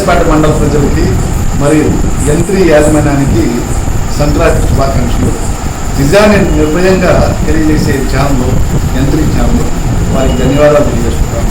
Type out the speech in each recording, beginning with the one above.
కేఎస్పేట మండల ప్రజలకి మరియు యంత్రి యాజమాన్యానికి సంక్రాంతి శుభాకాంక్షలు. నిజాన్ని నిర్భయంగా తెలియజేసే ఛానల్ యంత్రి ఛానల్ వారికి ధన్యవాదాలు తెలియజేస్తున్నాను.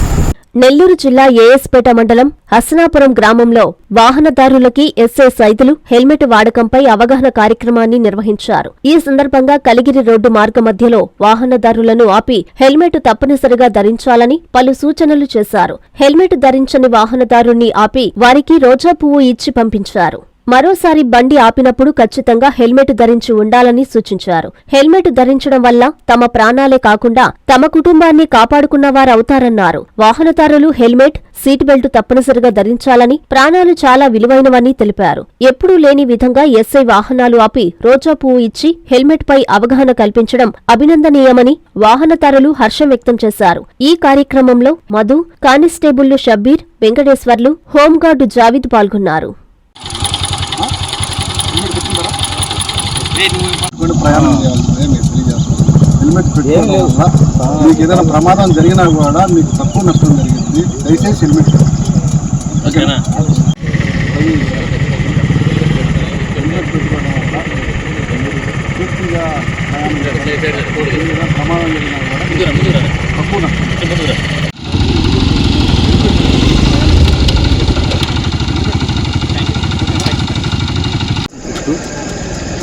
నెల్లూరు జిల్లా ఏఎస్పేట మండలం హసనాపురం గ్రామంలో వాహనదారులకి ఎస్ఐ సైతులు హెల్మెట్ వాడకంపై అవగాహన కార్యక్రమాన్ని నిర్వహించారు. ఈ సందర్భంగా కలిగిరి రోడ్డు మార్గ మధ్యలో వాహనదారులను ఆపి హెల్మెట్ తప్పనిసరిగా ధరించాలని పలు సూచనలు చేశారు. హెల్మెట్ ధరించని వాహనదారుణ్ణి ఆపి వారికి రోజా పువ్వు ఇచ్చి పంపించారు. మరోసారి బండి ఆపినప్పుడు ఖచ్చితంగా హెల్మెట్ ధరించి ఉండాలని సూచించారు. హెల్మెట్ ధరించడం వల్ల తమ ప్రాణాలే కాకుండా తమ కుటుంబాన్ని కాపాడుకున్నవారవుతారన్నారు. వాహనదారులు హెల్మెట్ సీట్ బెల్ట్ తప్పనిసరిగా ధరించాలని ప్రాణాలు చాలా విలువైనవని తెలిపారు. ఎప్పుడూ లేని విధంగా ఎస్ఐ వాహనాలు ఆపి రోజా పువ్వు ఇచ్చి హెల్మెట్ పై అవగాహన కల్పించడం అభినందనీయమని వాహనదారులు హర్షం వ్యక్తం చేశారు. ఈ కార్యక్రమంలో మధు కానిస్టేబుళ్ళు షబ్బీర్ వెంకటేశ్వర్లు హోంగార్డు జావిద్ పాల్గొన్నారు కూడా ప్రయాణం హెల్మెట్ పెట్టుకోవడం వల్ల మీకు ఏదైనా ప్రమాదం జరిగినా కూడా మీకు తక్కువ నష్టం జరిగింది. దయచేసి హెల్మెట్. ఓకేనా హెల్మెట్ పెట్టుకోవడం వల్ల పూర్తిగా ప్రయాణం చేయాలి. ఏదైనా ప్రమాదం జరిగినా కూడా తక్కువ నష్టం.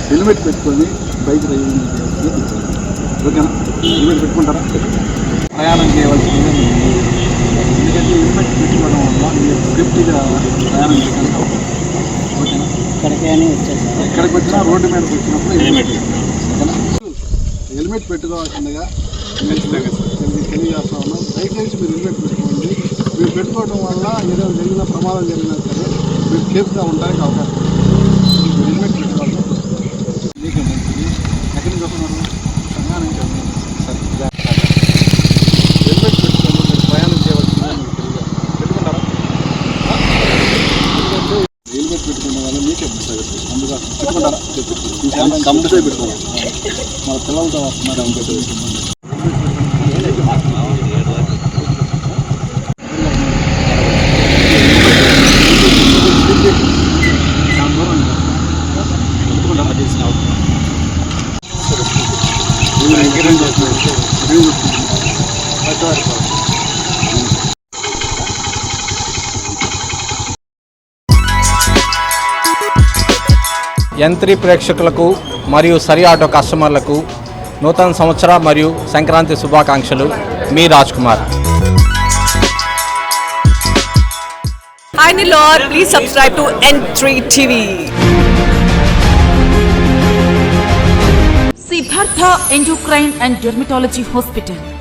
హెల్మెట్ పెట్టుకొని బైక్ డ్రైవింగ్ చేయాల్సింది ఓకేనా? హెల్మెట్ పెట్టుకుంటారా? ప్రయాణం చేయవలసిందే. ఎందుకంటే హెల్మెట్ పెట్టుకోవడం వల్ల మీరు సేఫ్టీగా ప్రయాణం చేయగలుగుతాం ఓకేనా? ఇక్కడికే వచ్చేసారు ఎక్కడికి వచ్చినా రోడ్డు మీదకి వచ్చినప్పుడు హెల్మెట్ ఓకేనా? హెల్మెట్ పెట్టుకోవాల్సిందిగా తెలియజేస్తా ఉన్నాం దయచేసి మీరు హెల్మెట్ పెట్టుకోండి. మీరు పెట్టుకోవడం వల్ల ఏదైనా జరిగిన ప్రమాదం జరిగినా సరే మీరు సేఫ్గా ఉండడానికి అవకాశం ఉంది. మీరు హెల్మెట్ పెట్టుకోవాలి మీకే మంచిది ఎక్కడి నుంచి వస్తున్నారు సంఘా నుంచి వస్తున్నారు. సరే జాగ్రత్త. హెల్మెట్ పెట్టుకొని మీరు ప్రయాణం చేయవలసిందే మీకు తెలియజేస్తాను పెట్టుకుంటారా ఎందుకంటే హెల్మెట్ పెట్టుకున్న వల్ల మీకే బెస్ట్ అందుగా పెట్టుకుంటారా కంపల్సరీ పెట్టుకోవాలి. మన పిల్లలతో వస్తున్నారు అనుకోండి యంత్రి ప్రేక్షకులకు మరియు సరి ఆటో కస్టమర్లకు నూతన సంవత్సర మరియు సంక్రాంతి శుభాకాంక్షలు. మీ Raj Kumar Hi Nilor, please subscribe to N3 TV. Siddhartha endocrine and dermatology hospital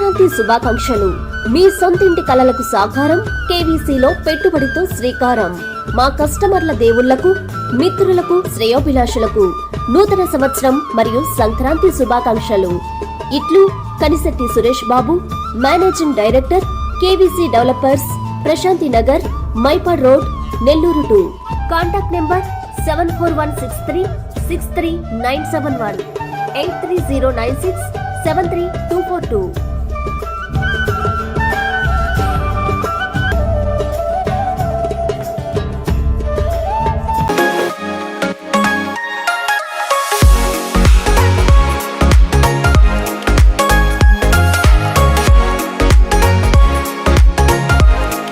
Sankranti శుభాకాంక్షలు. మీ సొంతింటి కలలకు సాకారం కేవీసీలో పెట్టుబడితో శ్రీకారం. మా కస్టమర్ల దేవుళ్ళకు మిత్రులకు శ్రేయోభిలాషులకు నూతన సంవత్సరం మరియు సంక్రాంతి శుభాకాంక్షలు. ఇట్లు Kanisetti Suresh Babu managing director KVC developers Prashanti Nagar Mypadu road Nellore two. Contact number seven four one six three six three nine seven one. Eight three zero nine six seven three two four two.